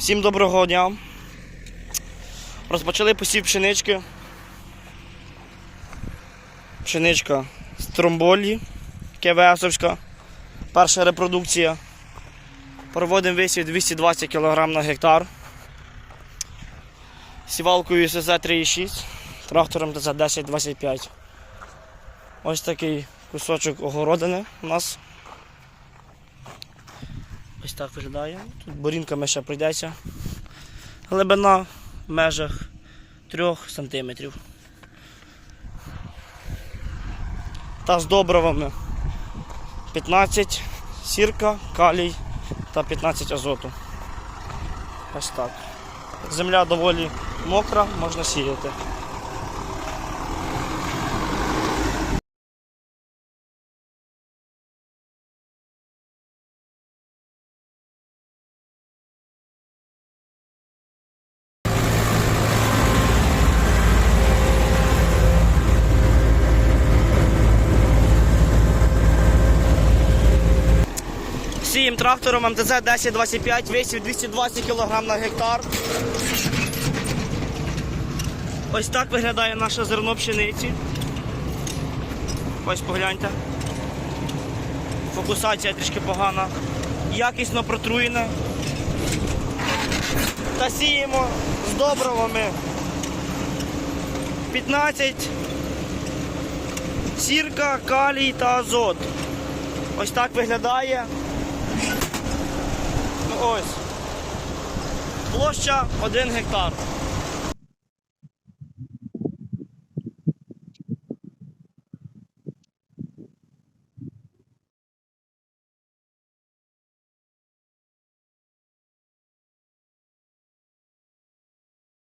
Всім доброго дня. Розпочали посів пшенички. Пшеничка з тромболі, КВСовська. Перша репродукція. Проводимо висів 220 кг на гектар. Сівалкою СЗ 3,6, трактором ТЗ 1025. Ось такий кусочок огородини у нас. Ось так виглядає. Тут борінками ще прийдеться. Глибина в межах 3 см. Та з добривами 15 сірка, калій та 15 азоту. Ось так. Земля доволі мокра, можна сіяти. Сіємо трактором МТЗ 1025, весів 220 кг на гектар. Ось так виглядає наше зерно пшениці. Ось погляньте. Фокусація трішки погана. Якісно протруєне. Та сіємо з добривами 15 сірка, калій та азот. Ось так виглядає. Ось. Площа 1 гектар.